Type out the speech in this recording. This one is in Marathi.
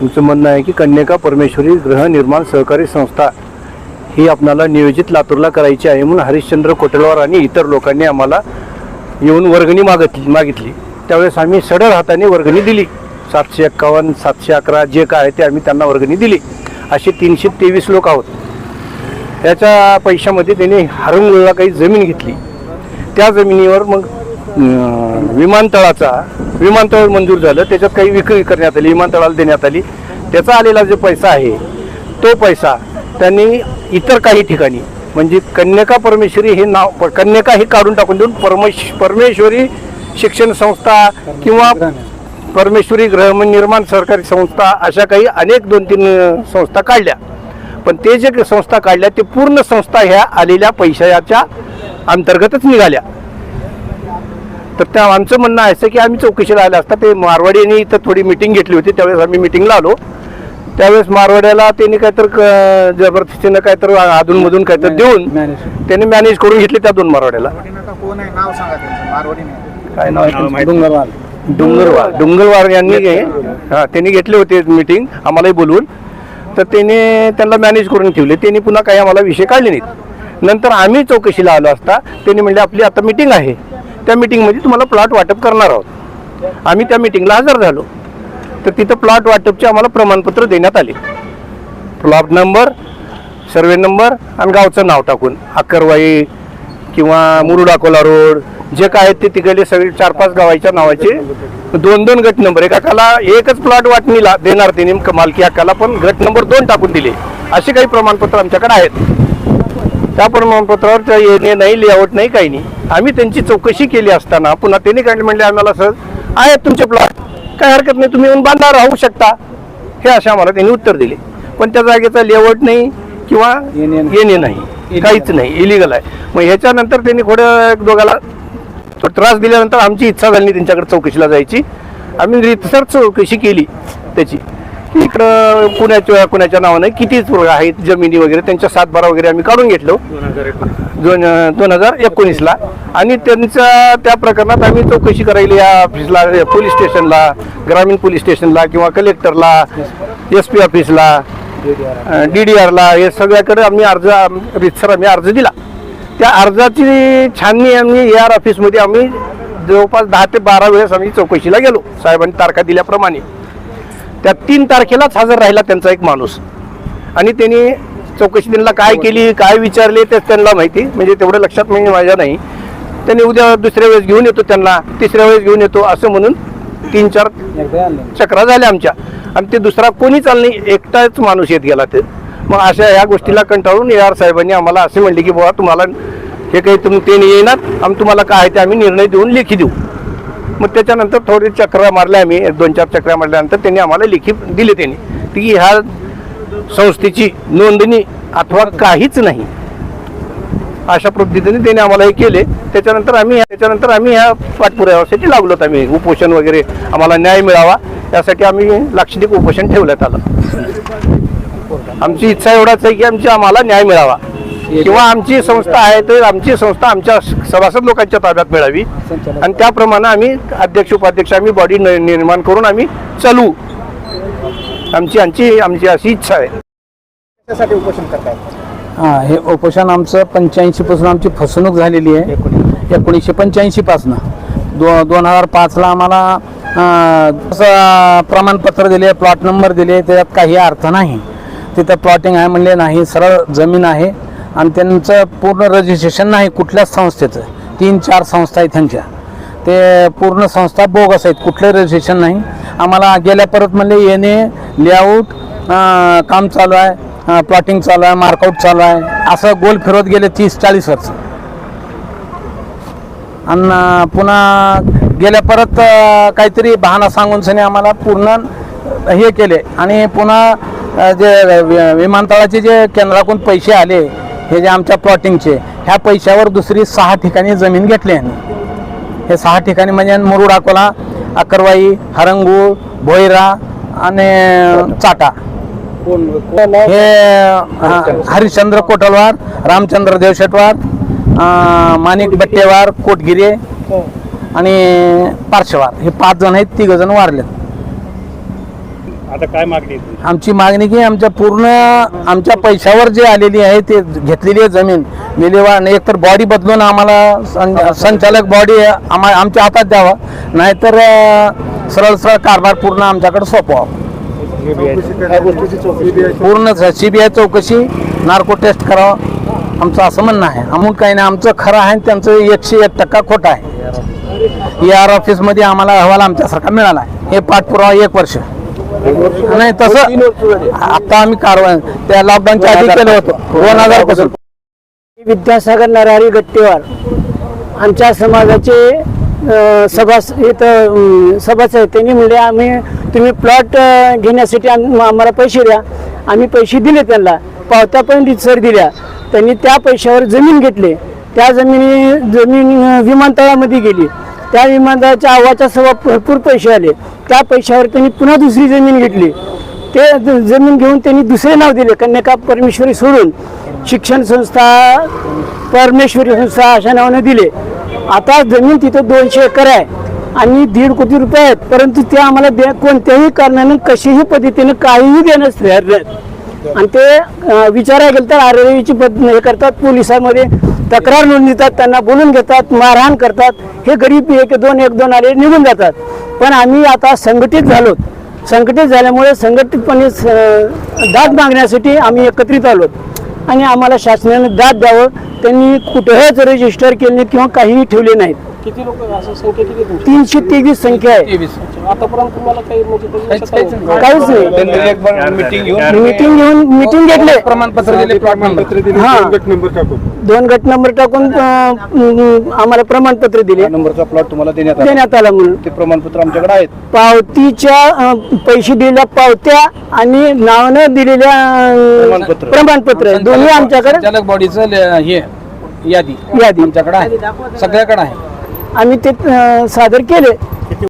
तुमचं म्हणणं आहे की कन्यका परमेश्वरी गृहनिर्माण सहकारी संस्था ही आपणाला नियोजित लातूरला करायची आहे म्हणून हरिश्चंद्र कोटलवार आणि इतर लोकांनी आम्हाला येऊन वर्गणी मागितली मागितली. त्यावेळेस आम्ही सडळ हाताने वर्गणी दिली. सातशे एक्कावन्न सातशे अकरा जे काय आहे ते आम्ही त्यांना वर्गणी दिली. असे तीनशे तेवीस लोक आहोत. त्याच्या पैशामध्ये त्यांनी हरंगुळला काही जमीन घेतली. त्या जमिनीवर मग विमानतळाचा विमानतळ मंजूर झालं. त्याच्यात काही विक्री करण्यात आली विमानतळाला देण्यात आली. त्याचा आलेला जो पैसा आहे तो पैसा त्यांनी इतर काही ठिकाणी म्हणजे कन्यका परमेश्वरी हे नाव प- कन्यका हे काढून टाकून देऊन परमेश परमेश्वरी शिक्षण संस्था किंवा परमेश्वरी गृहनिर्माण सरकारी संस्था अशा काही अनेक दोन तीन संस्था काढल्या. पण ते जे संस्था काढल्या ते पूर्ण संस्था ह्या आलेल्या पैशाच्या अंतर्गतच निघाल्या. तर त्या आमचं म्हणणं असं की आम्ही चौकशीला आले असता ते मारवाडीने इथं थोडी मिटिंग घेतली होती त्यावेळेस आम्ही मिटिंगला आलो. त्यावेळेस मारवाड्याला त्यांनी काहीतरी क- जबरदस्तीनं काहीतरी अधूनमधून काहीतरी देऊन त्यांनी मॅनेज करून घेतले त्या दोन मारवाड्याला. कोण आहे? नाव सांगा त्यांचं मारवाडी नाही काय नाव आहे त्यांचं? डोंगरवाल. डोंगरवार डोंगरवार यांनी हा त्यांनी घेतले होते मीटिंग आम्हालाही बोलवून. तर त्याने त्यांना मॅनेज करून ठेवले. त्यांनी पुन्हा काही आम्हाला विषय काढले नाहीत. नंतर आम्ही चौकशीला आलो असता त्यांनी म्हणले आपली आता मिटिंग आहे. त्या मिटिंगमध्ये तुम्हाला प्लॉट वाटप करणार आहोत. आम्ही त्या मिटिंगला हजर झालो. तर तिथं प्लॉट वाटपचे आम्हाला प्रमाणपत्र देण्यात आले. प्लॉट नंबर सर्वे नंबर आणि गावचं नाव टाकून. अक्करवाई किंवा मुरुडाकोला रोड जे काय आहेत ते तिकडले सगळे चार पाच गावाच्या नावाचे दोन दोन गट नंबर एकाला एकच प्लॉट वाटणीला देणार त्यांनी मालकी हक्काला पण गट नंबर दोन टाकून दिले. असे काही प्रमाणपत्र आमच्याकडे आहेत. त्या प्रमाणपत्रावर त्या येणे नाही लेआउट नाही काही नाही. आम्ही त्यांची चौकशी केली असताना पुन्हा त्यांनी काय म्हणले आम्हाला सर आहेत तुमचे प्लॉट काय हरकत नाही तुम्ही येऊन बांधा राहू शकता. हे असे आम्हाला त्यांनी उत्तर दिले. पण त्या जागेचा लेआउट नाही किंवा येणे- नाही. काहीच नाही. इलिगल आहे. मग ह्याच्यानंतर त्यांनी थोडं एक दोघाला त्रास दिल्यानंतर आमची इच्छा झाली नाही त्यांच्याकडे चौकशीला जायची. आम्ही रितसर चौकशी केली त्याची. इकडं कुणाच्या कुणाच्या नावानं किती आहेत जमिनी वगैरे त्यांच्या सातबारा वगैरे आम्ही काढून घेतलो. दोन दोन हजार एकोणीसला. आणि त्यांच्या त्या प्रकरणात आम्ही चौकशी करायला या ऑफिसला पोलीस स्टेशनला ग्रामीण पोलीस स्टेशनला किंवा कलेक्टरला एस पी ऑफिसला डी डी आरला हे सगळ्याकडे आम्ही अर्ज रितसर आम्ही अर्ज दिला. त्या अर्जाची छाननी आम्ही ए आर ऑफिसमध्ये आम्ही जवळपास दहा ते बारा वेळेस आम्ही चौकशीला गेलो साहेबांनी तारखा दिल्याप्रमाणे. त्या तीन तारखेलाच हजर राहिला त्यांचा एक माणूस. आणि त्यांनी चौकशी त्यांना काय केली काय विचारले ते त्यांना माहिती. म्हणजे तेवढं लक्षात म्हणजे माझ्या नाही. त्यांनी उद्या दुसऱ्या वेळेस घेऊन येतो त्यांना. तिसऱ्या वेळेस घेऊन येतो असं म्हणून तीन चार चक्रा झाल्या आमच्या. आणि ते दुसरा कोणीच आलं नाही. एकटाच माणूस येत गेला ते. मग अशा या गोष्टीला कंटाळून ए आर साहेबांनी आम्हाला असे म्हणले की बाबा तुम्हाला हे काही तुम ते नाही येणार. आम्ही तुम्हाला काय आहे ते आम्ही निर्णय देऊन लेखी देऊ. मग त्याच्यानंतर थोडी चक्रा मारल्या आम्ही एक दोन चार चक्रा मारल्यानंतर त्यांनी आम्हाला लिखित दिले त्यांनी. ती ह्या संस्थेची नोंदणी अथवा काहीच नाही. अशा पद्धतीने त्यांनी आम्हाला हे केले. त्याच्यानंतर आम्ही त्याच्यानंतर आम्ही ह्या पाठपुराव्यासाठी लागलोत आम्ही. उपोषण वगैरे आम्हाला न्याय मिळावा यासाठी आम्ही लाक्षणिक उपोषण ठेवण्यात आलं. आमची इच्छा एवढाच आहे की आमची आम्हाला न्याय मिळावा. किंवा आमची संस्था आहे तर आमची संस्था आमच्या सभासद लोकांच्या ताब्यात मिळावी. आणि त्याप्रमाणे आम्ही अध्यक्ष उपाध्यक्ष आम्ही बॉडी निर्माण करून आम्ही चालू. आमची आमची आमची अशी इच्छा आहे. त्यासाठी उपोषण करतायत हा हे उपोषण आमचं पंच्याऐंशी पासून आमची फसवणूक झालेली आहे. एकोणीसशे. पंच्याऐंशी पासनं. दो दोन हजार पाचला आम्हाला प्रमाणपत्र दिले प्लॉट नंबर दिले त्याच्यात काही अर्थ नाही. तिथं प्लॉटिंग आहे म्हणले नाही सरळ जमीन आहे. आणि त्यांचं पूर्ण रजिस्ट्रेशन नाही कुठल्याच संस्थेचं. तीन चार संस्था आहेत त्यांच्या. ते पूर्ण संस्था बोगस आहेत कुठलंही रजिस्ट्रेशन नाही. आम्हाला गेल्या परत म्हणले येणे लेआउट काम चालू आहे प्लॉटिंग चालू आहे मार्कआउट चालू आहे. असं गोल फिरवत गेले तीस चाळीस वर्ष. आणि पुन्हा गेल्या परत काहीतरी बहाना सांगून सने आम्हाला पूर्ण हे केले. आणि पुन्हा जे वि- विमानतळाचे जे केंद्राकडून पैसे आले हे जे आमच्या प्लॉटिंगचे ह्या पैशावर दुसरी सहा ठिकाणी जमीन घेतली यांनी. हे सहा ठिकाणी म्हणजे मुरुड अकोला अकरवाई हरंगूळ भोईरा आणि चाटा. हे हरिश्चंद्र कोटलवार रामचंद्र देवशेटवार माणिक बट्टेवार कोटगिरे आणि पार्शवार हे पाच जण आहेत तिघ जण वारलेत. आता काय मागणी आहे तुमची? आमची मागणी की आमच्या पूर्ण आमच्या पैशावर जे आलेली आहे ते घेतलेली आहे जमीन. विल्हेवाट एकतर बॉडी बदलून आम्हाला सं- संचालक बॉडी आम्हा आमच्या हातात द्यावा. नाहीतर अं, सरळ सरळ कारभार पूर्ण आमच्याकडे सोपवा काय गोष्टीची चौकशी पूर्ण सीबीआय चौकशी नार्को टेस्ट करावं. आमचं असं म्हणणं आहे. अमूल काही नाही आमचं खरं आहे आणि त्यांचं एकशे एक टक्का खोटं आहे. ई आर ऑफिसमध्ये आम्हाला अहवाल आमच्यासारखा मिळाला आहे. हे पाठपुरावा एक वर्ष. नाही तसं आता आम्ही कारवाई त्या लॉकडाऊनच्या आधी केलं होतं. दोन हजारपासून. विद्यासागर नरहरी गट्टेवार आमच्या समाजाचे सभा सभास इथं सभासद त्यांनी म्हणले आम्ही तुम्ही प्लॉट घेण्यासाठी आम्हाला पैसे द्या. आम्ही पैसे दिले त्यांना. पावत्या पण रितसर दिल्या. त्यांनी त्या पैशावर जमीन घेतली. त्या जमिनी जमीन विमानतळामध्ये गेली. त्या विमानदाराच्या आवाच्या सभा भरपूर पैसे आले. त्या पैशावर त्यांनी पुन्हा दुसरी जमीन घेतली. ते ज- जमीन घेऊन त्यांनी दुसरे नाव दिले कन्याका परमेश्वरी सोडून. शिक्षण संस्था परमेश्वरी संस्था अशा नावाने दिले. आता जमीन तिथं दोनशे एकर आहे आणि दीड कोटी रुपये आहेत. परंतु ते आम्हाला दे कोणत्याही कारणाने कशीही पद्धतीने काहीही देण्यास तयार नाहीत. आणि ते विचारायला गेलं तर आरोग्याची पद हे करतात पोलिसांमध्ये तक्रार नोंदवितात त्यांना बोलून घेतात मारहाण करतात. हे गरीब एक दोन एक दोन आले निघून जातात. पण आम्ही आता संघटित झालो. संघटित झाल्यामुळे संघटितपणे स- दाद मागण्यासाठी आम्ही एकत्रित आलो. आणि आम्हाला शासनाने दाद द्यावं. त्यांनी कुठेच रजिस्टर केले किंवा काहीही ठेवले नाहीत. किती लोक असं संख्या किती तुमची? तीनशे तेवीस संख्या आहे. तेवीस. आतापर्यंत तुम्हाला काही म्हणजे काहीच- काही- काहीच नाही. त्यांनी एक बार मीटिंग घेऊन मीटिंग घेऊन मीटिंग घेतले. प्रमाणपत्र दिले प्लॉट नंबर हा. दोन गट नंबर टाकून. अं, अं, आम्हाला प्रमाणपत्र दिले. नंबरचा प्लॉट तुम्हाला देण्यात आला. देण्यात आला म्हणून. ते प्रमाणपत्र आमच्याकडे आहेत. पावतीच्या अं, पैसे दिलेल्या पावत्या आणि नावानं दिलेल्या अं, प्रमाणपत्र. प्रमाणपत्र दोन्ही आमच्याकडे संचालक बॉडीचं हे यादी यादी. आमच्याकडे आहे. सगळ्याकडे आहे. आम्ही ते सादर केले.